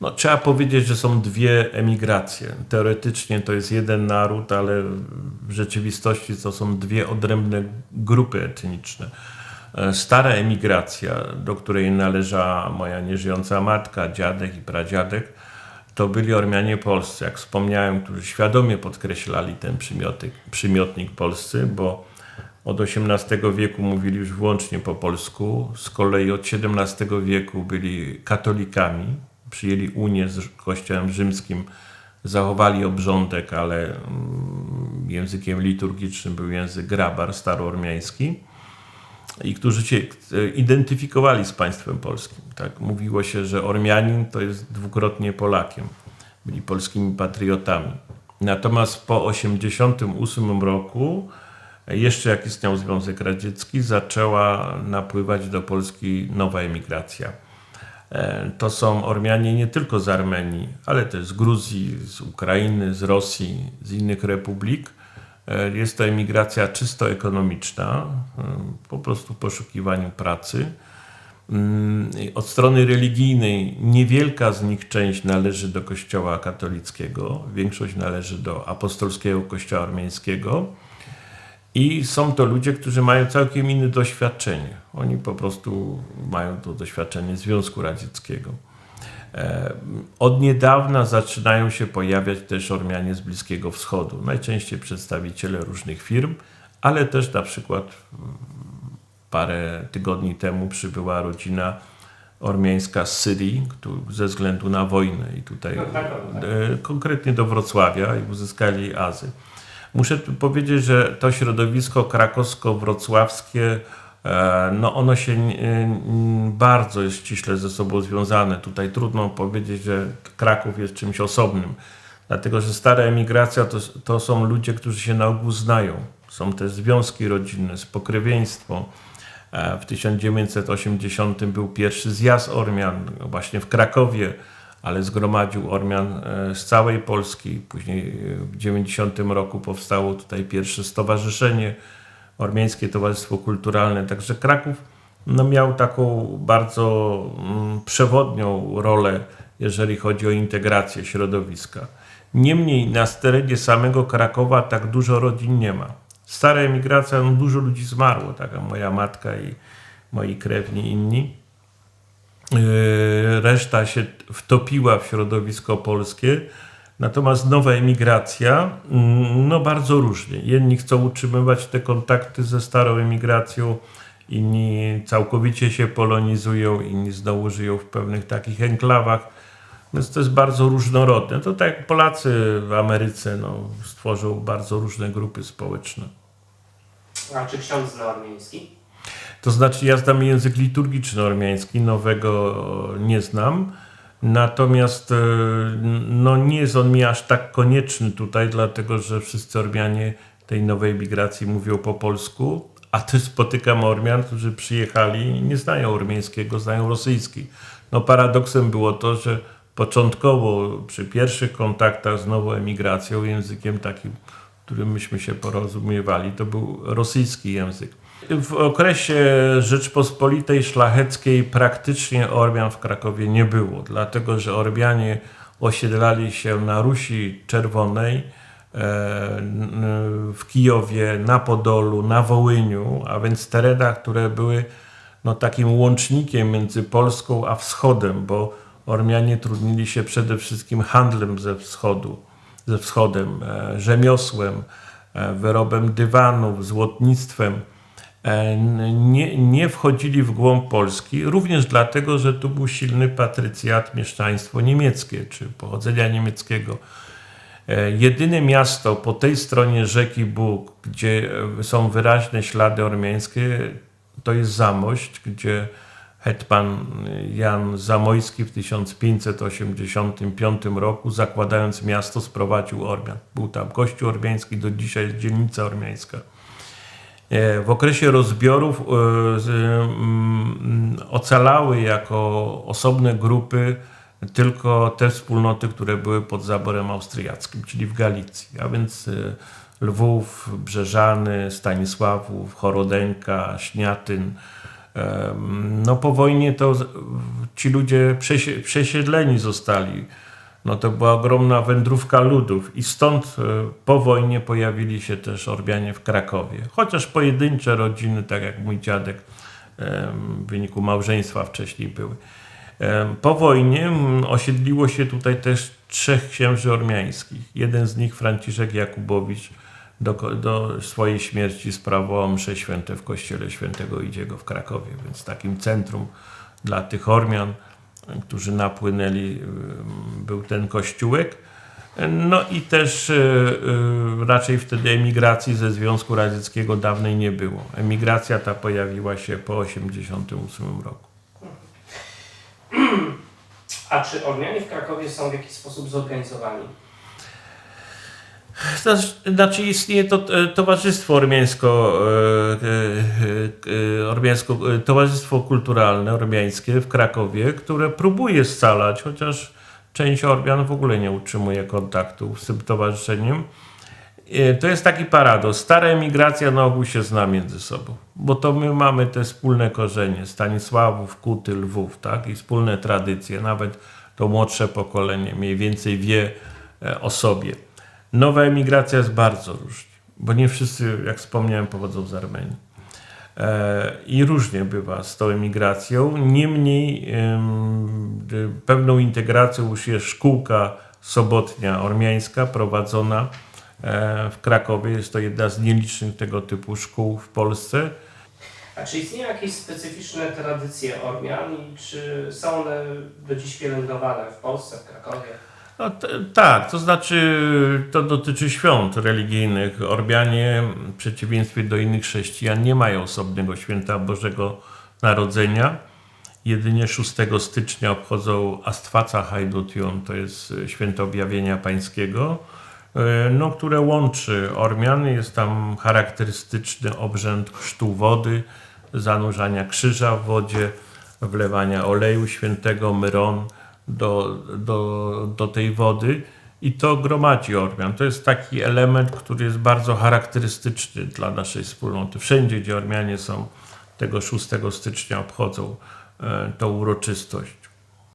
No, trzeba powiedzieć, że są dwie emigracje. Teoretycznie to jest jeden naród, ale w rzeczywistości to są dwie odrębne grupy etniczne. E, stara emigracja, do której należała moja nieżyjąca matka, dziadek i pradziadek, to byli Ormianie polscy, jak wspomniałem, którzy świadomie podkreślali ten przymiotek, przymiotnik polscy, bo od XVIII wieku mówili już wyłącznie po polsku. Z kolei od XVII wieku byli katolikami, przyjęli unię z Kościołem Rzymskim, zachowali obrządek, ale mm, językiem liturgicznym był język grabar staroormiański i którzy się identyfikowali z państwem polskim. Tak? Mówiło się, że Ormianin to jest dwukrotnie Polakiem. Byli polskimi patriotami. Natomiast po 1988 roku, jeszcze jak istniał Związek Radziecki, zaczęła napływać do Polski nowa emigracja. E, to są Ormianie nie tylko z Armenii, ale też z Gruzji, z Ukrainy, z Rosji, z innych republik E, jest to emigracja czysto ekonomiczna, e, po prostu w poszukiwaniu pracy. Mm, od strony religijnej niewielka z nich część należy do Kościoła katolickiego, większość należy do apostolskiego Kościoła armeńskiego. I są to ludzie, którzy mają całkiem inne doświadczenie. Oni po prostu mają to doświadczenie Związku Radzieckiego. E, od niedawna zaczynają się pojawiać też Ormianie z Bliskiego Wschodu, najczęściej przedstawiciele różnych firm, ale też na przykład parę tygodni temu przybyła rodzina ormiańska z Syrii ze względu na wojnę i tutaj no tak, no tak. E, konkretnie do Wrocławia i uzyskali azy. Muszę powiedzieć, że to środowisko krakowsko-wrocławskie E, no ono się bardzo jest ściśle ze sobą związane. Tutaj trudno powiedzieć, że Kraków jest czymś osobnym, dlatego że stara emigracja to, to są ludzie, którzy się na ogół znają. Są też związki rodzinne, spokrewieństwo. E, w 1980 był pierwszy zjazd Ormian właśnie w Krakowie, ale zgromadził Ormian e, z całej Polski. Później w 1990 roku powstało tutaj pierwsze stowarzyszenie Ormiańskie Towarzystwo Kulturalne. Także Kraków no, miał taką bardzo mm, przewodnią rolę, jeżeli chodzi o integrację środowiska. Niemniej na terenie samego Krakowa tak dużo rodzin nie ma. Stara emigracja, no, dużo ludzi zmarło, taka moja matka i moi krewni inni. Yy, reszta się wtopiła w środowisko polskie Natomiast nowa emigracja, mm, no bardzo różnie. Jedni chcą utrzymywać te kontakty ze starą emigracją, inni całkowicie się polonizują, inni znowu żyją w pewnych takich enklawach. Więc to jest bardzo różnorodne. To tak jak Polacy w Ameryce no, stworzą bardzo różne grupy społeczne. A czy ksiądz zna armeński? To znaczy ja znam język liturgiczny ormiański, nowego nie znam. Natomiast e, no, nie jest on mi aż tak konieczny tutaj, dlatego że wszyscy Ormianie tej nowej migracji mówią po polsku, a też spotykam Ormian, którzy przyjechali i nie znają ormiańskiego, znają rosyjski. No paradoksem było to, że początkowo przy pierwszych kontaktach z nową emigracją językiem takim, którym myśmy się porozumiewali, to był rosyjski język. W okresie Rzeczpospolitej Szlacheckiej praktycznie Ormian w Krakowie nie było, dlatego że Ormianie osiedlali się na Rusi Czerwonej, e, w Kijowie, na Podolu, na Wołyniu, a więc terenach, które były no, takim łącznikiem między Polską a Wschodem, bo Ormianie trudnili się przede wszystkim handlem ze wschodu, ze wschodem, e, rzemiosłem, e, wyrobem dywanów, złotnictwem. E, nie, nie wchodzili w głąb Polski, również dlatego, że tu był silny patrycjat, mieszczaństwo niemieckie, czy pochodzenia niemieckiego. E, jedyne miasto po tej stronie rzeki Bóg, gdzie są wyraźne ślady ormiańskie, to jest Zamość, gdzie hetman Jan Zamojski w 1585 roku, zakładając miasto, sprowadził Ormian. Był tam kościół ormiański, do dzisiaj jest dzielnica ormiańska. E, w okresie rozbiorów e, mm, ocalały jako osobne grupy tylko te wspólnoty, które były pod zaborem austriackim, czyli w Galicji, a więc e, Lwów, Brzeżany, Stanisławów, Chorodenka, Śniatyn, No po wojnie to ci ludzie przesie- przesiedleni zostali. No to była ogromna wędrówka ludów i stąd e, po wojnie pojawili się też Ormianie w Krakowie. Chociaż pojedyncze rodziny, tak jak mój dziadek, em, w wyniku małżeństwa wcześniej były. Em, Po wojnie osiedliło się tutaj też trzech księży ormiańskich. Jeden z nich, Franciszek Jakubowicz, do, do swojej śmierci sprawował msze święte w kościele świętego Idziego w Krakowie, więc takim centrum dla tych Ormian, e, którzy napłynęli, e, był ten kościółek. No i też e, e, raczej wtedy emigracji ze Związku Radzieckiego dawnej nie było. Emigracja ta pojawiła się po 1988 roku. A czy Ormianie w Krakowie są w jakiś sposób zorganizowani? Znaczy- istnieje to e, towarzystwo ormiańsko, e, e, ormiańsko, towarzystwo kulturalne ormiańskie w Krakowie, które próbuje scalać, chociaż część Ormian w ogóle nie utrzymuje kontaktu z tym towarzyszeniem. To jest taki paradoks. Stara emigracja na ogół się zna między sobą, bo to my mamy te wspólne korzenie Stanisławów, Kuty, Lwów, tak? I wspólne tradycje. Nawet to młodsze pokolenie mniej więcej wie o sobie. Nowa emigracja jest bardzo różnie, bo nie wszyscy, jak wspomniałem, pochodzą z Armenii. E, I różnie bywa z tą emigracją. Niemniej em, pewną integracją już jest szkółka sobotnia ormiańska prowadzona e, w Krakowie. Jest to jedna z nielicznych tego typu szkół w Polsce. A czy istnieją jakieś specyficzne tradycje Ormian i czy są one do dziś pielęgnowane w Polsce, w Krakowie? No, tak, to znaczy to dotyczy świąt religijnych. Ormianie w przeciwieństwie do innych chrześcijan nie mają osobnego święta Bożego Narodzenia. Jedynie 6 stycznia obchodzą Astwaca Hajdution, to jest e, święto objawienia pańskiego, e, no, które łączy Ormian. Jest tam charakterystyczny obrzęd chrztu wody, zanurzania krzyża w wodzie, wlewania oleju świętego, myron do, do, do tej wody i to gromadzi Ormian. To jest taki element, który jest bardzo charakterystyczny dla naszej wspólnoty. Wszędzie, gdzie Ormianie są, tego 6 stycznia obchodzą e, tą uroczystość.